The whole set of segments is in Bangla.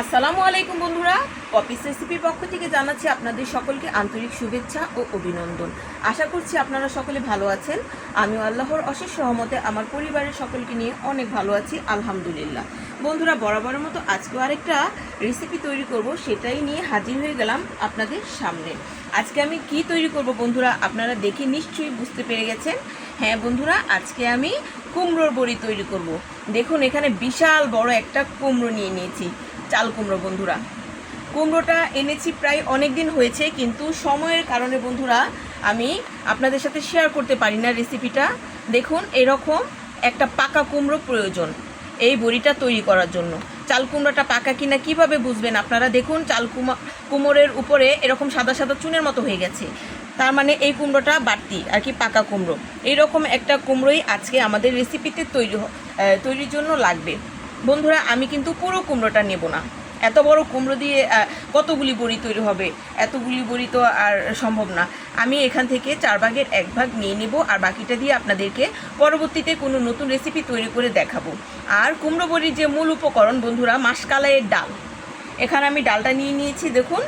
আসসালামু আলাইকুম বন্ধুরা। পপিস রেসিপির পক্ষ থেকে জানাচ্ছি আপনাদের সকলকে আন্তরিক শুভেচ্ছা ও অভিনন্দন। আশা করছি আপনারা সকলে ভালো আছেন। আমিও আল্লাহর অশেষ সহমতে আমার পরিবারের সকলকে নিয়ে অনেক ভালো আছি, আলহামদুলিল্লাহ। বন্ধুরা বরাবরের মতো আজকে আরেকটা রেসিপি তৈরি করব, সেটাই নিয়ে হাজির হয়ে গেলাম আপনাদের সামনে। আজকে আমি কি তৈরি করব বন্ধুরা, আপনারা দেখে নিশ্চয়ই বুঝতে পেরে গেছেন। হ্যাঁ বন্ধুরা, আজকে আমি কুমড়োর বড়ি তৈরি করব। দেখুন, এখানে বিশাল বড় একটা কুমড়ো নিয়ে নিয়েছি। চাল কুমড়ো, বন্ধুরা। কুমড়োটা এনেছি প্রায় অনেক দিন হয়েছে, কিন্তু সময়ের কারণে, বন্ধুরা, আমি আপনাদের সাথে শেয়ার করতে পারি না রেসিপিটা দেখুন, এরকম একটা পাকা কুমড়ো প্রয়োজন এই বড়িটা তৈরি করার জন্য। চাল কুমড়োটা পাকা কিনা কীভাবে বুঝবেন আপনারা? দেখুন, চাল কুমা কুমড়োর উপরে এরকম সাদা সাদা চুনের মতো হয়ে গেছে। তার মানে এই কুমড়োটা বাড়তি আর কি, পাকা কুমড়ো। এইরকম একটা কুমড়োই আজকে আমাদের রেসিপিতে তৈরি তৈরির জন্য লাগবে। বন্ধুরা, আমি কিন্তু পুরো কুমড়োটা নেব না। এত বড় কুমড়ো দিয়ে কতগুলি বড়ি তৈরি হবে? এতগুলি বড়ি তো আর সম্ভব না। আমি এখান থেকে চার ভাগের এক ভাগ নিয়ে নেব আর বাকিটা দিয়ে আপনাদেরকে পরবর্তীতে কোনো নতুন রেসিপি তৈরি করে দেখাবো। আর কুমড়ো বড়ির যে মূল উপকরণ বন্ধুরা, মাসকালাইয়ের ডাল। এখানে আমি ডালটা নিয়ে নিয়েছি, দেখুন।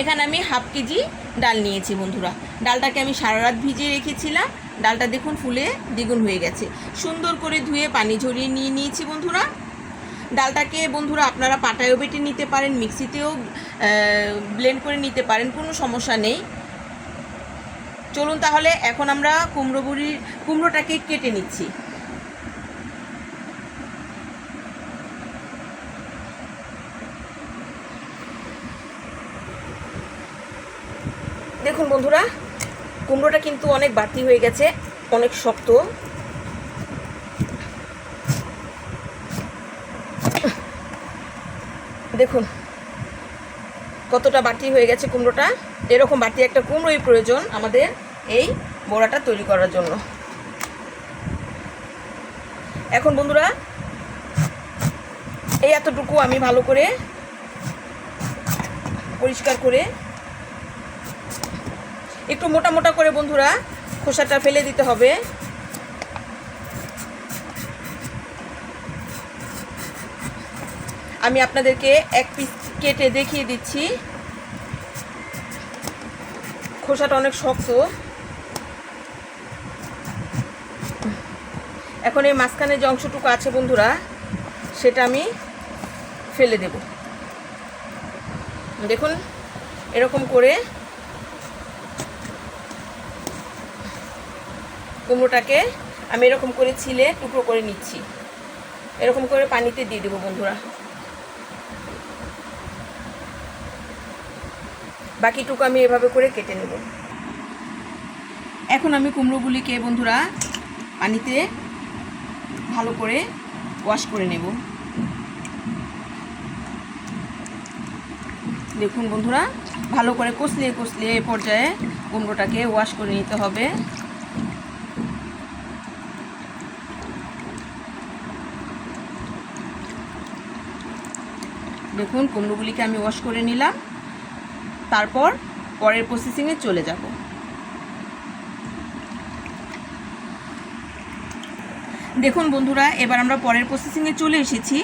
এখানে আমি হাফ কেজি ডাল নিয়েছি বন্ধুরা। ডালটাকে আমি সারা রাত ভিজিয়ে রেখেছিলাম। ডালটা দেখুন ফুলে দ্বিগুণ হয়ে গেছে। সুন্দর করে ধুয়ে পানি ঝরিয়ে নিয়ে নিয়েছি বন্ধুরা। ডালটাকে বন্ধুরা আপনারা পাটায়ও বেটে নিতে পারেন, মিক্সিতেও ব্লেন্ড করে নিতে পারেন, কোনো সমস্যা নেই। চলুন তাহলে এখন আমরা কুমড়ো বুড়ির, কুমড়োটাকে কেটে নিচ্ছি। দেখুন বন্ধুরা কুমড়োটা কিন্তু অনেক বাড়তি হয়ে গেছে, অনেক শক্ত। দেখুন, কতটা বাড়তি হয়ে গেছে কুমড়োটা। এরকম বাটি একটা কুমড়োই প্রয়োজন আমাদের এই বড়াটা তৈরি করার জন্য। এখন বন্ধুরা, এই এতটুকু আমি ভালো করে পরিষ্কার করে একটু মোটা মোটা করে বন্ধুরা খোসাটা ফেলে দিতে হবে। আমি আপনাদেরকে এক পিস কেটে দেখিয়ে দিচ্ছি। খোসাটা অনেক শক্ত। এখন এই মাঝখানে যে অংশটুকু আছে বন্ধুরা, সেটা আমি ফেলে দেব। দেখুন, এরকম করে কুমড়োটাকে আমি এরকম করে ছিলে টুকরো করে নিচ্ছি। এরকম করে পানিতে দিয়ে দেবো বন্ধুরা। বাকিটুকু আমি এভাবে করে কেটে নেব। এখন আমি কুমড়োগুলিকে বন্ধুরা পানিতে ভালো করে ওয়াশ করে নেব। দেখুন বন্ধুরা, ভালো করে কষলিয়ে কষলিয়ে এ পর্যায়ে কুমড়োটাকে ওয়াশ করে নিতে হবে। দেখুন কুমড়োগুলিকে আমি ওয়াশ করে নিলাম। তারপর পরের প্রসেসিংয়ে চলে যাব। দেখুন বন্ধুরা, এবার আমরা পরের প্রসেসিংয়ে চলে এসেছি।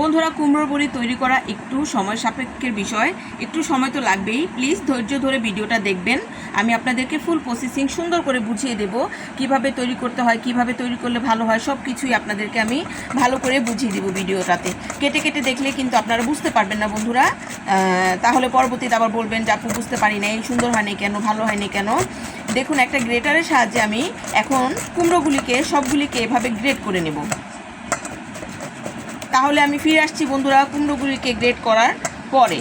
বন্ধুরা, কুমড়োর বড়ি তৈরি করা একটু সময় সাপেক্ষের বিষয়। একটু সময় তো লাগবেই। প্লিজ ধৈর্য ধরে ভিডিওটা দেখবেন। আমি আপনাদেরকে ফুল প্রসেসিং সুন্দর করে বুঝিয়ে দেব। কীভাবে তৈরি করতে হয়, কীভাবে তৈরি করলে ভালো হয় সব কিছুই আপনাদেরকে আমি ভালো করে বুঝিয়ে দেব ভিডিওটাতে। কেটে কেটে দেখলে কিন্তু আপনারা বুঝতে পারবেন না বন্ধুরা। তাহলে পরবর্তীতে আবার বলবেন যে, আপু, বুঝতে পারি নাই। সুন্দর হয়নি কেন? ভালো হয়নি কেন? দেখুন, একটা গ্রেটারের সাহায্যে আমি এখন কুমড়োগুলিকে, সবগুলিকে এভাবে গ্রেট করে নেব। তাহলে আমি ফিরে আসছি বন্ধুরা কুমড়োগুলিকে গ্রেট করার পরে।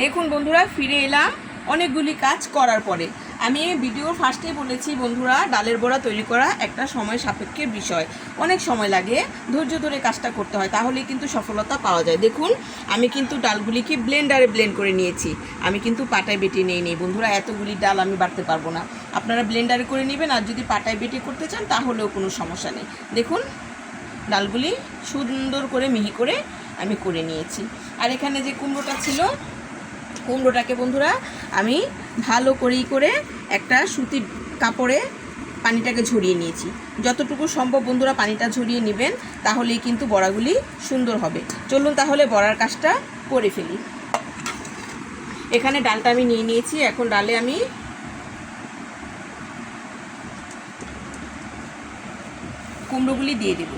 দেখুন বন্ধুরা, ফিরে এলাম অনেকগুলি কাজ করার পরে। আমি ভিডিওর ফার্স্টে বলেছি, বন্ধুরা, ডালের বড়া তৈরি করা একটা সময় সাপেক্ষের বিষয়। অনেক সময় লাগে, ধৈর্য ধরে কাজটা করতে হয়, তাহলেই কিন্তু সফলতা পাওয়া যায়। দেখুন, আমি কিন্তু ডালগুলিকে ব্লেন্ডারে ব্লেন্ড করে নিয়েছি। আমি কিন্তু পাটায় বেটে নিয়ে নিই। বন্ধুরা, এতগুলি ডাল আমি বাড়তে পারব না। আপনারা ব্লেন্ডারে করে নেবেন, আর যদি পাটায় বেটে করতে চান, তাহলেও কোনো সমস্যা নেই। দেখুন, ডালগুলি সুন্দর করে মিহি করে আমি করে নিয়েছি। আর এখানে যে কুমড়োটা ছিল কুমড়োটাকে বন্ধুরা আমি ভালো করেই করে একটা সুতির কাপড়ে পানিটাকে ঝরিয়ে নিয়েছি। যতটুকু সম্ভব বন্ধুরা পানিটা ঝরিয়ে নেবেন, তাহলেই কিন্তু বড়াগুলি সুন্দর হবে। চলুন তাহলে বড়ার কাজটা করে ফেলি। এখানে ডালটা আমি নিয়ে নিয়েছি, এখন ডালে আমি কুমড়োগুলি দিয়ে দেব।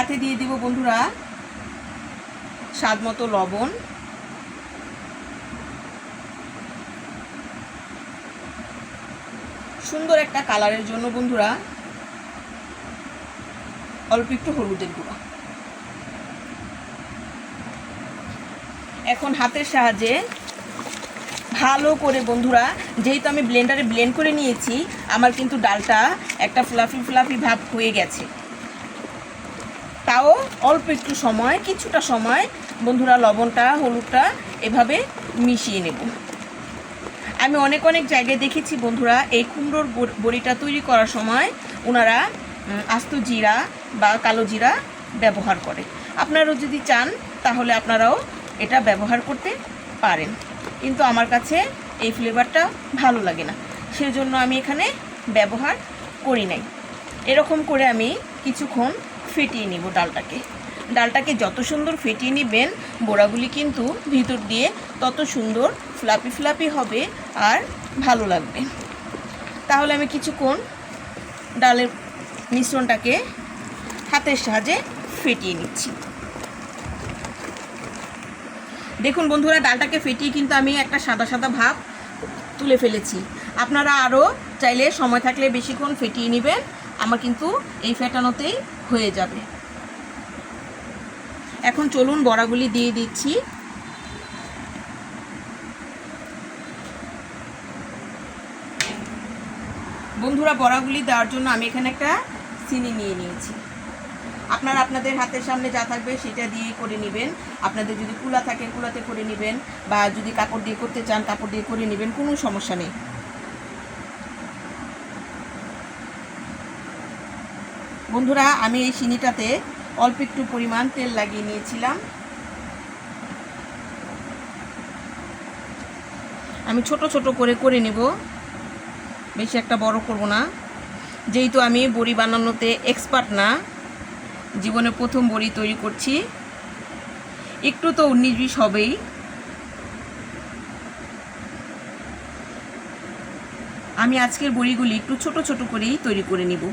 সাথে দিয়ে দিব বন্ধুরা স্বাদ মতো লবণ। সুন্দর একটা কালারের জন্য বন্ধুরা অল্প একটু হলুদের গুঁড়া। এখন হাতের সাহায্যে ভালো করে বন্ধুরা, যেহেতু আমি ব্লেন্ডারে ব্লেন্ড করে নিয়েছি, আমার কিন্তু ডালটা একটা ফ্লাফি ফ্লাফি ভাব হয়ে গেছে। তাও অল্প একটু সময়, কিছুটা সময় বন্ধুরা লবণটা, হলুদটা এভাবে মিশিয়ে নেব। আমি অনেক অনেক জায়গায় দেখেছি বন্ধুরা এই কুমড়োর বড়িটা তৈরি করার সময় ওনারা আস্ত জিরা বা কালো জিরা ব্যবহার করে। আপনারাও যদি চান তাহলে আপনারাও এটা ব্যবহার করতে পারেন। কিন্তু আমার কাছে এই ফ্লেভারটা ভালো লাগে না। সেজন্য আমি এখানে ব্যবহার করি নাই। এরকম করে আমি কিছুক্ষণ ফেটিয়ে নিব ডালটাকে। ডালটাকে যত সুন্দর ফেটিয়ে নেবেন, বড়াগুলি কিন্তু ভিতর দিয়ে তত সুন্দর ফ্লাপি ফ্লাপি হবে আর ভালো লাগবে। তাহলে আমি কিছুক্ষণ ডালের মিশ্রণটাকে হাতের সাহায্যে ফেটিয়ে নিচ্ছি। দেখুন বন্ধুরা, ডালটাকে ফেটিয়ে কিন্তু আমি একটা সাদা সাদা ভাব তুলে ফেলেছি। আপনারা আরও চাইলে সময় থাকলে বেশিক্ষণ ফেটিয়ে নেবেন। আমার কিন্তু এই ফেটানোতেই হয়ে যাবে। এখন চলুন বড়াগুলি দিয়ে দিচ্ছি। বন্ধুরা, বড়াগুলি দেওয়ার জন্য আমি এখানে একটা চিনি নিয়ে নিয়েছি। আপনারা আপনাদের হাতের সামনে যা থাকবে সেটা দিয়ে করে নেবেন। আপনাদের যদি কুলা থাকে, কুলাতে করে নেবেন বা যদি কাপড় দিয়ে করতে চান, কাপড় দিয়ে করে নেবেন, কোনো সমস্যা নেই। বন্ধুরা, আমি এই চিনিটাতে অল্প একটু পরিমাণ তেল লাগিয়ে নিয়েছিলাম। আমি ছোট ছোট করে করে নেব। বেশি একটা বড় করব না। যেহেতু আমি বড়ি বানানোতে এক্সপার্ট না, জীবনে প্রথম বড়ি তৈরি করছি। একটু তো উনিশ বিশ হবেই। আমি আজকের বড়িগুলি একটু ছোট ছোট করেই তৈরি করে নিব।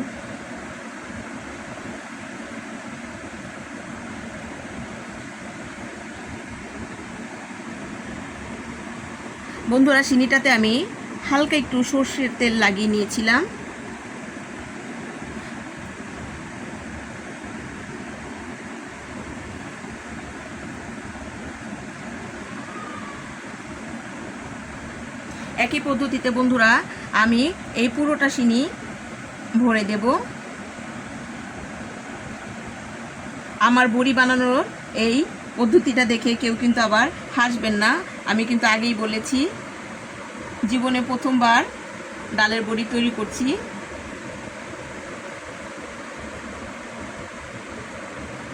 বন্ধুরা চিনিটাতে আমি হালকা একটু সর্ষের তেল লাগিয়ে নিয়েছিলাম। একই পদ্ধতিতে বন্ধুরা, আমি এই পুরোটা চিনি ভরে দেব। আমার বড়ি বানানোর এই পদ্ধতিটা দেখে কেউ কিন্তু আবার হাসবেন না। আমি কিন্তু আগেই বলেছি, জীবনে প্রথমবার ডালের বড়ি তৈরি করছি।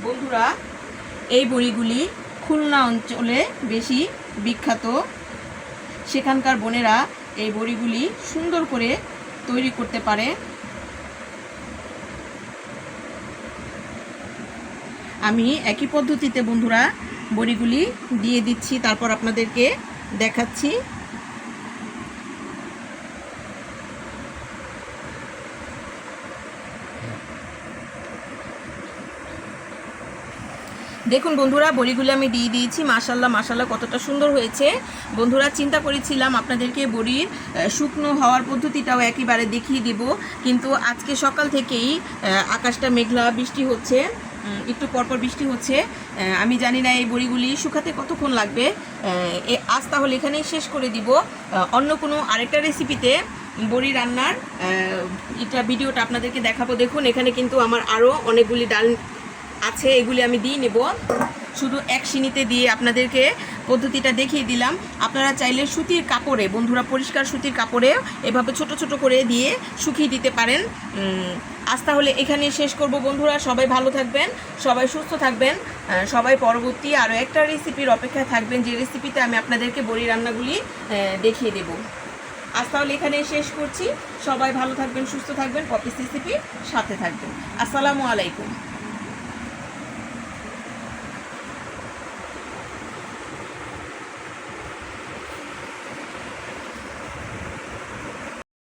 বন্ধুরা, এই বড়িগুলি খুলনা অঞ্চলে বেশি বিখ্যাত। সেখানকার বোনেরা এই বড়িগুলি সুন্দর করে তৈরি করতে পারে। আমি একই পদ্ধতিতে বন্ধুরা বড়িগুলি দিয়ে দিচ্ছি, তারপর আপনাদেরকে দেখাচ্ছি। দেখুন বন্ধুরা, বড়িগুলো আমি দিয়ে দিয়েছি মাশাল্লাহ মাশাল্লাহ কতটা সুন্দর হয়েছে। বন্ধুরা, চিন্তা করেছিলাম আপনাদেরকে বড়ির শুকনো হওয়ার পদ্ধতিটাও একেবারে দেখিয়ে দিব। কিন্তু আজকে সকাল থেকেই আকাশটা মেঘলা, বৃষ্টি হচ্ছে। একটু পরপর বৃষ্টি হচ্ছে। আমি জানি না এই বড়িগুলি শুকাতে কতক্ষণ লাগবে। এ আজ তাহলে এখানেই শেষ করে দিব। অন্য কোনো আরেকটা রেসিপিতে বড়ি রান্নার এটা ভিডিওটা আপনাদেরকে দেখাবো। দেখুন, এখানে কিন্তু আমার আরও অনেকগুলি ডাল আছে। এগুলি আমি দিয়ে নেব। শুধু এক সিনিতে দিয়ে আপনাদেরকে পদ্ধতিটা দেখিয়ে দিলাম। আপনারা চাইলে সুতির কাপড়ে, বন্ধুরা পরিষ্কার সুতির কাপড়ে এভাবে ছোট ছোট করে দিয়ে শুকিয়ে দিতে পারেন। আজ তাহলে এখানে শেষ করব বন্ধুরা। সবাই ভালো থাকবেন, সবাই সুস্থ থাকবেন। সবাই পরবর্তী আরও একটা রেসিপির অপেক্ষায় থাকবেন। যে রেসিপিতে আমি আপনাদেরকে বড়ি রান্নাগুলি দেখিয়ে দেব। আজ তাহলে এখানে শেষ করছি। সবাই ভালো থাকবেন, সুস্থ থাকবেন। পপিস রেসিপির সাথে থাকবেন। আসসালামু আলাইকুম।